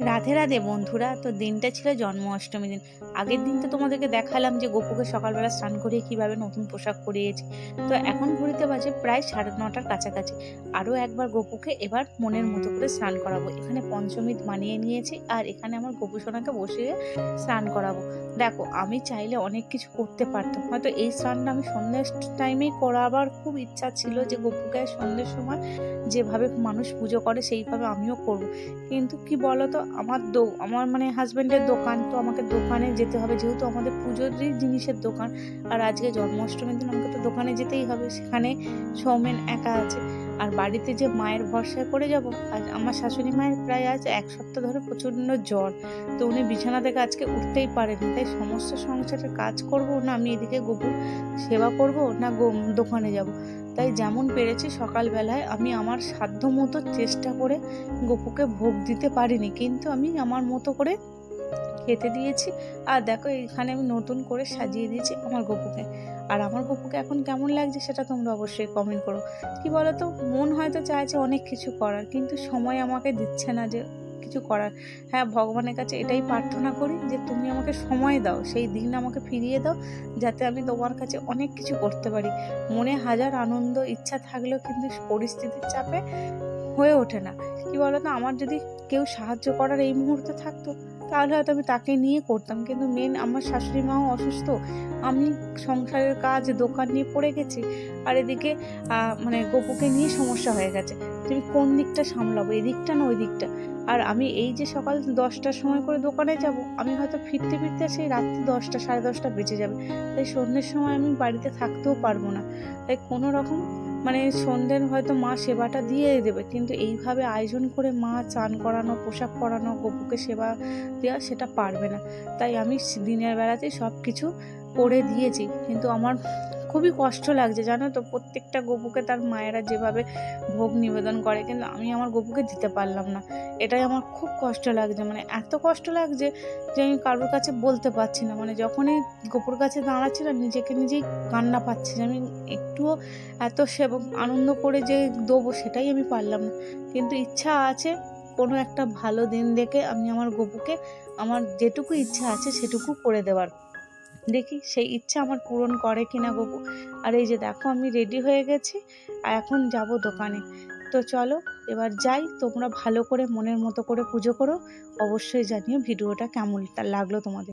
রাধে রাধে বন্ধুরা, তো দিনটা ছিল জন্মাষ্টমী দিন। আগের দিন তো তোমাদেরকে দেখালাম যে গোপুকে সকালবেলা স্নান করিয়ে কীভাবে নতুন পোশাক পরিয়েছি। তো এখন ঘুরিতে বাজে প্রায় সাড়ে নটার কাছাকাছি। আরও একবার গোপুকে এবার মনের মতো করে স্নান করাবো। এখানে পঞ্চমীত মানিয়ে নিয়েছি আর এখানে আমার গোপু সোনাকে বসিয়ে স্নান করাবো। দেখো, আমি চাইলে অনেক কিছু করতে পারতাম। হয়তো এই স্নানটা আমি সন্ধ্যের টাইমেই করাবার খুব ইচ্ছা ছিল যে গোপুকে সন্ধ্যের সময় যেভাবে মানুষ পুজো করে সেইভাবে আমিও করব। কিন্তু কি বলতো আমার দো, আমার মানে হাজব্যান্ডের দোকান, তো আমাকে দোকানে যেতে হবে। যেহেতু আমাদের পুজোরই জিনিসের দোকান, আর আজকে জন্মাষ্টমীর দিন আমাকে তো দোকানে যেতেই হবে। সেখানে সৌমেন একা আছে। আর বাড়িতে যে মায়ের ভরসায় করে যাব আজ আমার শাশুড়ি মায়ের প্রায় আজ এক সপ্তাহ ধরে প্রচণ্ড জ্বর, তো উনি বিছানা থেকে আজকে উঠতেই পারেনি তাই সমস্ত সংসারের কাজ করব না, আমি এদিকে গোপুর সেবা করব না দোকানে যাব। তাই যেমন পেরেছি সকালবেলায় আমি আমার সাধ্য মতো চেষ্টা করে গপুকে ভোগ দিতে পারিনি, কিন্তু আমি আমার মতো করে খেতে দিয়েছি। আর দেখো এখানে আমি নতুন করে সাজিয়ে দিয়েছি আমার গপুকে। আর আমার গপুকে এখন কেমন লাগছে সেটা তোমরা অবশ্যই কমেন্ট করো। কি বলো তো মন হয়তো চাইছে অনেক কিছু করার, কিন্তু সময় আমাকে দিচ্ছে না যে কিছু করার। হ্যাঁ ভগবানের কাছে এটাই প্রার্থনা করি যে তুমি আমাকে সময় দাও, সেই দিন আমাকে ফিরিয়ে দাও, যাতে আমি তোমার কাছে অনেক কিছু করতে পারি। মনে হাজার আনন্দ, ইচ্ছা থাকলেও কিন্তু পরিস্থিতির চাপে হয়ে ওঠে না। কি বলতো? আমার যদি কেউ সাহায্য করার এই মুহূর্তে থাকতো তাহলে হয়তো আমি তাকে নিয়ে করতাম। কিন্তু মেন আমার শাশুড়ি মাও অসুস্থ। আমি সংসারের কাজ, দোকান নিয়ে পড়ে গেছি। আর এদিকে মানে গোপুকে নিয়ে সমস্যা হয়ে গেছে। তুমি কোন দিকটা সামলাবো? এই দিকটা না ওই দিকটা আর আমি এই যে সকাল দশটার সময় করে দোকানে যাব, আমি হয়তো ফিরতে ফিরতে সেই রাত্রি দশটা, সাড়ে দশটা বেজে যাবে। তাই সন্ধ্যের সময় আমি বাড়িতে থাকতেও পারব না। তাই কোনো রকম মানে সন্ধ্যের হয়তো মা সেবাটা দিয়ে দেবে, কিন্তু এইভাবে আয়োজন করে মা চান করানো, পোশাক পরানো, গপুকে সেবা দেওয়া সেটা পারবে না। তাই আমি দিনের বেলাতেই সব কিছু করে দিয়েছি, কিন্তু আমার খুবই কষ্ট লাগছে, জানো তো? প্রত্যেকটা গপুকে তার মায়েরা যেভাবে ভোগ নিবেদন করে, কিন্তু আমি আমার গপুকে দিতে পারলাম না। এটাই আমার খুব কষ্ট লাগছে মানে এত কষ্ট লাগছে যে আমি কারোর কাছে বলতে পারছি না। মানে যখনই গপুর কাছে দাঁড়াচ্ছি না, নিজেকে নিজেই কান্না পাচ্ছি যে আমি একটুও এত সেবা আনন্দ করে যে দেবো, সেটাই আমি পারলাম না। কিন্তু ইচ্ছা আছে কোনো একটা ভালো দিন দেখে আমি আমার গপুকে, আমার যেটুকু ইচ্ছা আছে সেটুকু করে দেওয়ার। দেখি সেই ইচ্ছা আমার পূরণ করে কিনা গপু আর এই যে দেখো আমি রেডি হয়ে গেছি, আর এখন যাব দোকানে। তো চলো, এবার যাই, তোমরা ভালো করে মনের মতো করে পুজো করো। অবশ্যই জানিও ভিডিওটা কেমন লাগল তোমাদের।